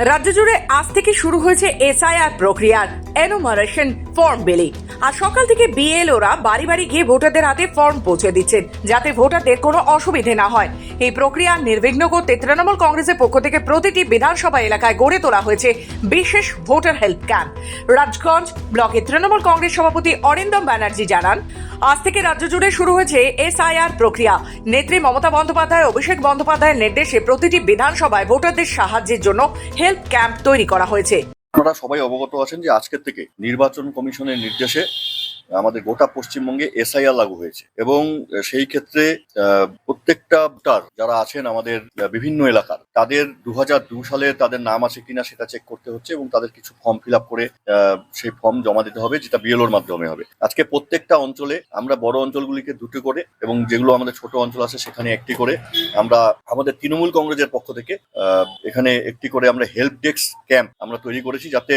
রাজ্য জুড়ে আজ থেকে শুরু হয়েছে এসআইআর প্রক্রিয়ার এনোমারেশন ফর্ম বিলি আর সকাল থেকে বিএলওরা বাড়ি বাড়ি গিয়ে ভোটারদের হাতে ফর্ম পৌঁছে দিচ্ছেন, যাতে ভোটারদের কোনো অসুবিধে না হয়। এই প্রক্রিয়া নির্বিঘ্ন করতে তৃণমূল কংগ্রেসের পক্ষ থেকে প্রতিটি বিধানসভা এলাকায় গড়ে তোলা হয়েছে বিশেষ ভোটার হেল্প ক্যাম্প। রাজগঞ্জ ব্লকে তৃণমূল কংগ্রেস সভাপতি অরিন্দম ব্যানার্জি জানান, আজ থেকে রাজ্য জুড়ে শুরু হয়েছে এসআইআর প্রক্রিয়া। নেত্রী মমতা বন্দ্যোপাধ্যায়, অভিষেক বন্দ্যোপাধ্যায়ের নির্দেশে প্রতিটি বিধানসভায় ভোটারদের সাহায্যের জন্য হেল্প ক্যাম্প তৈরি করা হয়েছে। আপনারা সবাই অবগত আছেন যে আজকের থেকে নির্বাচন কমিশনের নির্দেশে আমাদের গোটা পশ্চিমবঙ্গে এসআইআর লাগু হয়েছে এবং সেই ক্ষেত্রে প্রত্যেকটা ভোটার যারা আছেন আমাদের বিভিন্ন এলাকার, তাদের দু হাজার দু সালে তাদের নাম আছে কিনা সেটা চেক করতে হচ্ছে এবং তাদের কিছু ফর্ম ফিল আপ করে সেই ফর্ম জমা দিতে হবে যেটা বিএলওর মাধ্যমে হবে। আজকে প্রত্যেকটা অঞ্চলে আমরা বড় অঞ্চলগুলিকে দুটো করে এবং যেগুলো আমাদের ছোট অঞ্চল আছে সেখানে একটি করে আমরা আমাদের তৃণমূল কংগ্রেসের পক্ষ থেকে এখানে একটি করে আমরা হেল্প ডেস্ক ক্যাম্প আমরা তৈরি করেছি যাতে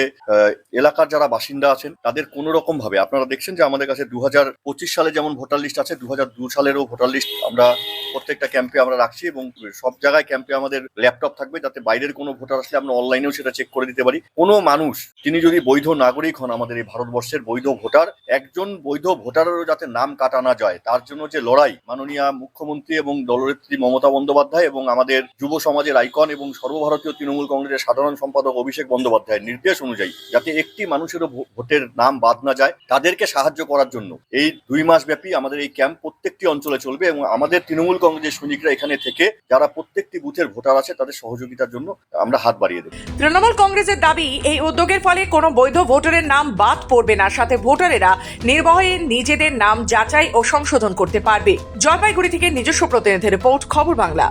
এলাকার যারা বাসিন্দা আছেন তাদের কোনো রকম ভাবে আপনারা দেখছেন যে আমাদের কাছে দু হাজার পঁচিশ সালে যেমন ভোটার লিস্ট আছে, দু দু সালেরও ভোটার লিস্ট আমরা প্রত্যেকটা ক্যাম্পে আমরা রাখছি এবং সব জায়গায় ক্যাম্পে আমাদের ল্যাপটপ থাকবে যাতে বাইরের কোনো ভোটার আসলে আমরা অনলাইনেও সেটা চেক করে দিতে পারি। কোনো মানুষ, তিনি যদি বৈধ নাগরিক হন আমাদের এই ভারতবর্ষের বৈধ ভোটার, একজন বৈধ ভোটারেরও যাতে নাম কাটা না যায়, তার জন্য যে লড়াই, মাননীয় মুখ্যমন্ত্রী এবং দলনেত্রী মমতা বন্দ্যোপাধ্যায় এবং আমাদের যুব সমাজের আইকন এবং সর্বভারতীয় তৃণমূল কংগ্রেসের সাধারণ সম্পাদক অভিষেক বন্দ্যোপাধ্যায়ের নির্দেশ অনুযায়ী যাতে একটি মানুষেরও ভোটের নাম বাদ না যায় তাদেরকে সাহায্য করার জন্য। এই দুই মাস ব্যাপী আমাদের এই ক্যাম্প প্রত্যেকটি অঞ্চলে চলবে এবং আমাদের তৃণমূল কংগ্রেসের সৈনিকরা এখানে থেকে, যারা প্রত্যেকটি বুথের ভোটার আছে, তাদের সহযোগিতার জন্য আমরা হাত বাড়িয়ে দেব। তৃণমূল কংগ্রেসের দাবি, এই উদ্যোগের ফলে কোনো বৈধ ভোটারের নাম বাদ পড়বে না। সাথে ভোটারেরা নির্ভয়ে নিজেদের নাম যাচাই ও সংশোধন করতে পারবে। জলপাইগুড়ি থেকে নিজস্ব প্রতিনিধি রিপোর্ট, খবর বাংলা।